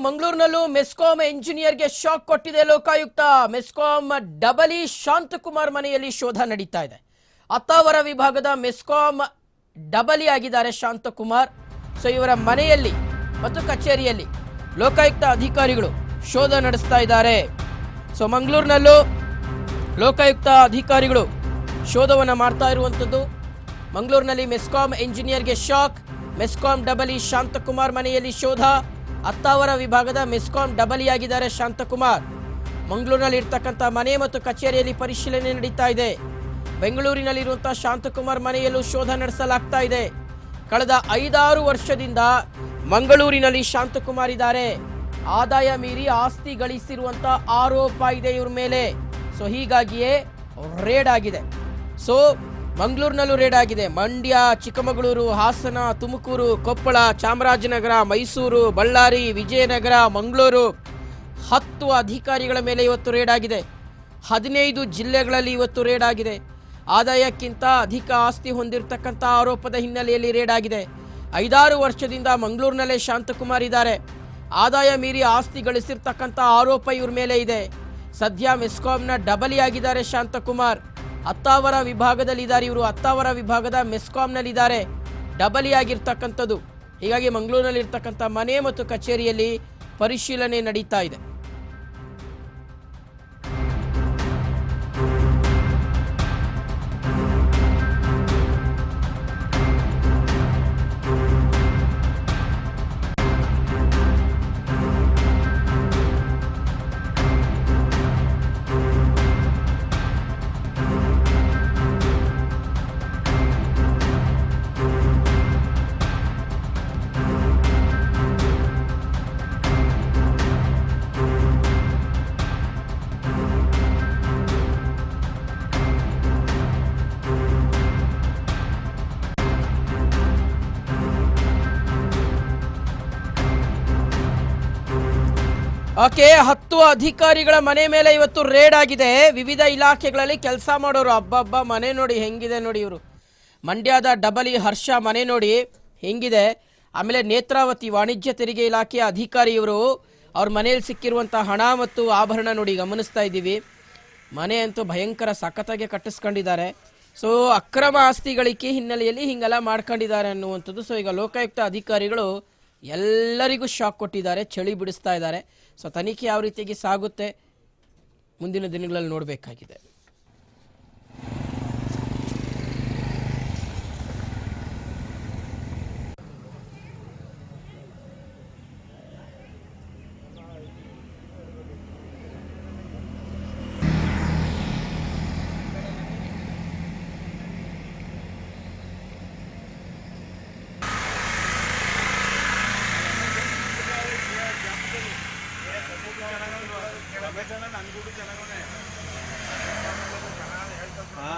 ಮಂಗಳೂರಿನಲ್ಲೂ ಮೆಸ್ಕಾಂ ಎಂಜಿನಿಯರ್ಗೆ ಶಾಕ್ ಕೊಟ್ಟಿದೆ ಲೋಕಾಯುಕ್ತ. ಮೆಸ್ಕಾಂ ಡಬಲಿ ಶಾಂತಕುಮಾರ್ ಮನೆಯಲ್ಲಿ ಶೋಧ ನಡೀತಾ ಇದೆ. ಅತ್ತಾವರ ವಿಭಾಗದ ಮೆಸ್ಕಾಂ ಡಬಲಿ ಆಗಿದ್ದಾರೆ ಶಾಂತಕುಮಾರ್. ಸೊ, ಇವರ ಮನೆಯಲ್ಲಿ ಮತ್ತು ಕಚೇರಿಯಲ್ಲಿ ಲೋಕಾಯುಕ್ತ ಅಧಿಕಾರಿಗಳು ಶೋಧ ನಡೆಸ್ತಾ ಇದ್ದಾರೆ. ಸೊ, ಮಂಗಳೂರಿನಲ್ಲೂ ಲೋಕಾಯುಕ್ತ ಅಧಿಕಾರಿಗಳು ಶೋಧವನ್ನು ಮಾಡ್ತಾ ಇರುವಂಥದ್ದು ಮಂಗಳೂರಿನಲ್ಲಿ ಮೆಸ್ಕಾಂ ಎಂಜಿನಿಯರ್ಗೆ ಶಾಕ್, ಮೆಸ್ಕಾಂ ಡಬಲಿ ಶಾಂತಕುಮಾರ್ ಮನೆಯಲ್ಲಿ ಶೋಧ. ಅತ್ತಾವರ ವಿಭಾಗದ ಮೆಸ್ಕಾಂ ಡಬಲಿ ಆಗಿದ್ದಾರೆ ಶಾಂತಕುಮಾರ್. ಮಂಗಳೂರಿನಲ್ಲಿ ಇರ್ತಕ್ಕಂಥ ಮನೆ ಮತ್ತು ಕಚೇರಿಯಲ್ಲಿ ಪರಿಶೀಲನೆ ನಡೀತಾ ಇದೆ. ಬೆಂಗಳೂರಿನಲ್ಲಿರುವಂತಹ ಶಾಂತಕುಮಾರ್ ಮನೆಯಲ್ಲೂ ಶೋಧ ನಡೆಸಲಾಗ್ತಾ ಇದೆ. ಕಳೆದ ಐದಾರು ವರ್ಷದಿಂದ ಮಂಗಳೂರಿನಲ್ಲಿ ಶಾಂತಕುಮಾರ್ ಇದ್ದಾರೆ. ಆದಾಯ ಮೀರಿ ಆಸ್ತಿ ಗಳಿಸಿರುವಂತ ಆರೋಪ ಇದೆ ಇವ್ರ ಮೇಲೆ. ಸೊ ಹೀಗಾಗಿಯೇ ರೇಡ್ ಆಗಿದೆ. ಸೊ ಮಂಗಳೂರಿನಲ್ಲೂ ರೇಡ್ ಆಗಿದೆ. ಮಂಡ್ಯ, ಚಿಕ್ಕಮಗಳೂರು, ಹಾಸನ, ತುಮಕೂರು, ಕೊಪ್ಪಳ, ಚಾಮರಾಜನಗರ, ಮೈಸೂರು, ಬಳ್ಳಾರಿ, ವಿಜಯನಗರ, ಮಂಗಳೂರು ಹತ್ತು ಅಧಿಕಾರಿಗಳ ಮೇಲೆ ಇವತ್ತು ರೇಡ್ ಆಗಿದೆ. ಹದಿನೈದು ಜಿಲ್ಲೆಗಳಲ್ಲಿ ಇವತ್ತು ರೇಡ್ ಆಗಿದೆ. ಆದಾಯಕ್ಕಿಂತ ಅಧಿಕ ಆಸ್ತಿ ಹೊಂದಿರತಕ್ಕಂಥ ಆರೋಪದ ಹಿನ್ನೆಲೆಯಲ್ಲಿ ರೇಡ್ ಆಗಿದೆ. ಐದಾರು ವರ್ಷದಿಂದ ಮಂಗಳೂರಿನಲ್ಲೇ ಶಾಂತಕುಮಾರ್ ಇದ್ದಾರೆ. ಆದಾಯ ಮೀರಿ ಆಸ್ತಿ ಗಳಿಸಿರ್ತಕ್ಕಂಥ ಆರೋಪ ಇವ್ರ ಮೇಲೆ ಇದೆ. ಸದ್ಯ ಮೆಸ್ಕಾಂನ ಡಬಲಿ ಆಗಿದ್ದಾರೆ ಶಾಂತಕುಮಾರ್. ಅತ್ತಾವರ ವಿಭಾಗದಲ್ಲಿ ಇದ್ದಾರೆ ಇವರು ಅತ್ತಾವರ ವಿಭಾಗದ ಮೆಸ್ಕಾಂನಲ್ಲಿದ್ದಾರೆ. ಡಬಲಿ ಆಗಿರ್ತಕ್ಕಂಥದ್ದು. ಹೀಗಾಗಿ ಮಂಗಳೂರಿನಲ್ಲಿರ್ತಕ್ಕಂಥ ಮನೆ ಮತ್ತು ಕಚೇರಿಯಲ್ಲಿ ಪರಿಶೀಲನೆ ನಡೀತಾ ಇದೆ. ಓಕೆ ಹತ್ತು ಅಧಿಕಾರಿಗಳ ಮನೆ ಮೇಲೆ ಇವತ್ತು ರೇಡ್ ಆಗಿದೆ. ವಿವಿಧ ಇಲಾಖೆಗಳಲ್ಲಿ ಕೆಲಸ ಮಾಡೋರು ಹಬ್ಬ ಮನೆ ನೋಡಿ ಹೆಂಗಿದೆ ನೋಡಿ ಇವರು. ಮಂಡ್ಯದ ಡಬಲಿ ಹರ್ಷ ಮನೆ ನೋಡಿ ಹೆಂಗಿದೆ. ಆಮೇಲೆ ನೇತ್ರಾವತಿ ವಾಣಿಜ್ಯ ತೆರಿಗೆ ಇಲಾಖೆಯ ಅಧಿಕಾರಿ ಇವರು. ಅವ್ರ ಮನೆಯಲ್ಲಿ ಸಿಕ್ಕಿರುವಂಥ ಹಣ ಮತ್ತು ಆಭರಣ ನೋಡಿ ಗಮನಿಸ್ತಾ ಇದ್ದೀವಿ. ಮನೆ ಅಂತೂ ಭಯಂಕರ ಸಖತ್ತಾಗಿ ಕಟ್ಟಿಸ್ಕೊಂಡಿದ್ದಾರೆ. ಸೊ ಅಕ್ರಮ ಆಸ್ತಿಗಳಿಕೆ ಹಿನ್ನೆಲೆಯಲ್ಲಿ ಹಿಂಗೆಲ್ಲ ಮಾಡ್ಕೊಂಡಿದ್ದಾರೆ ಅನ್ನುವಂಥದ್ದು. ಸೊ ಈಗ ಲೋಕಾಯುಕ್ತ ಅಧಿಕಾರಿಗಳು ಎಲ್ಲರಿಗೂ ಶಾಕ್ ಕೊಟ್ಟಿದ್ದಾರೆ ಚಳಿ ಬಿಡಿಸ್ತಾ ಇದ್ದಾರೆ. ಸೊ ತನಿಖೆ ಯಾವ ರೀತಿಯಾಗಿ ಸಾಗುತ್ತೆ ಮುಂದಿನ ದಿನಗಳಲ್ಲಿ ನೋಡಬೇಕಾಗಿದೆ. ಹಾ.